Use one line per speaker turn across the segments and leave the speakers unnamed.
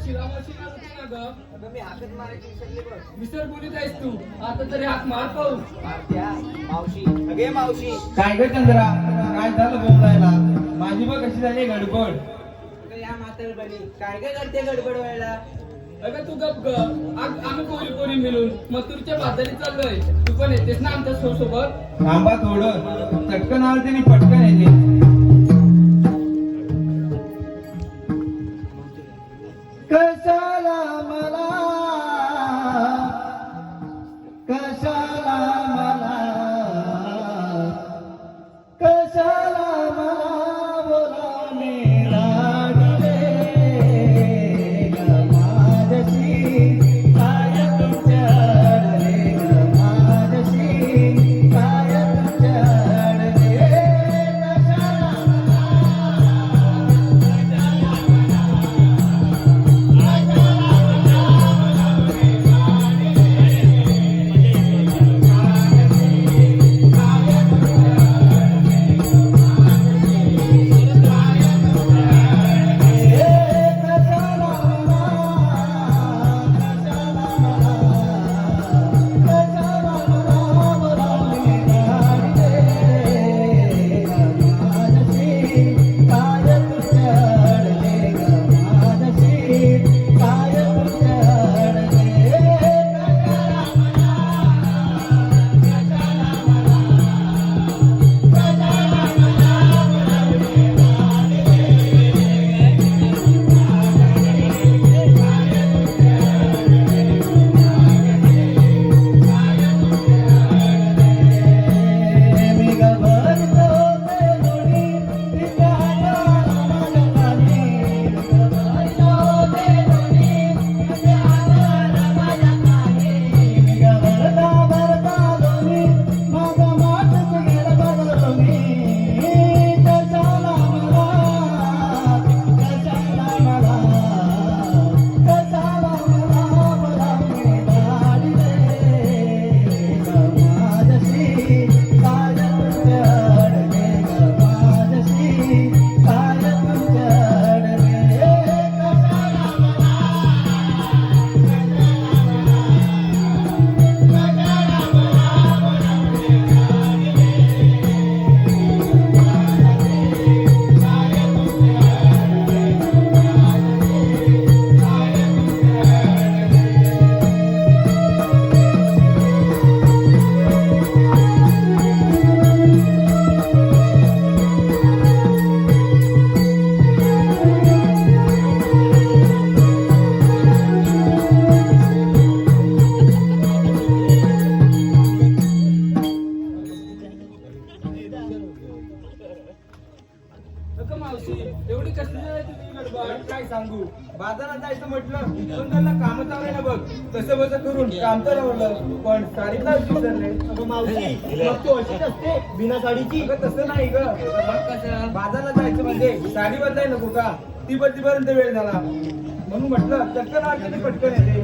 ना ग
अगं मी हाकत मारायची विसरले बघ
विसर बोलीत आहेस तू. आता तरी हात मार पाहू.
मारत्या मावशी अगे मावशी.
काय ग चंद्रा? काय झालं बोलायला माझी बघ कशी झाली गडबड.
अगं या म्हातारपणी काय काय करते गडबड व्हायला?
अगं तू गप ग. आग आम्ही पोरी पोरी मिळून मथुरच्या बाजारी चाललोय. तू पण येतेस ना आमच्यासोबत?
थांबा थोडं. चटकन आवडते आणि पटकन येते. बस करून काम तर आवडलं पण साडीला विसरले
मावशी मग तू अशीच असते बिना साडीची?
अगं तसं नाही ग.
मग कसं
बाजारला जायचं म्हणजे साडी बदलाय नको का? ती बदलीपर्यंत वेळ झाला. म्हणून म्हटलं चक्कर वाटते पटकन येते.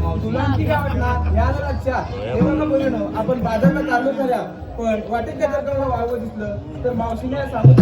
मावशी
तुला आणखी काय वाटणार? याला लक्षात. तेव्हा ना आपण बाजारला चालू करूया पण वाटेत का मला वावं दिसलं तर मावशीने सांगू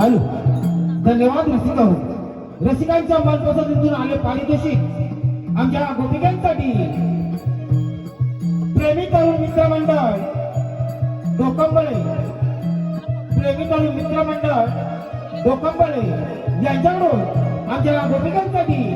हॅलो धन्यवाद रसिक आहोत रसिकांच्या मनपसंतीतून आले पारितोषिक आमच्या गोपिकांसाठी. प्रेमी तरुण मित्रमंडळ डोकंबळे. प्रेमी तरुण मित्रमंडळ डोकंबळे यांच्याकडून आमच्या गोपिकांसाठी.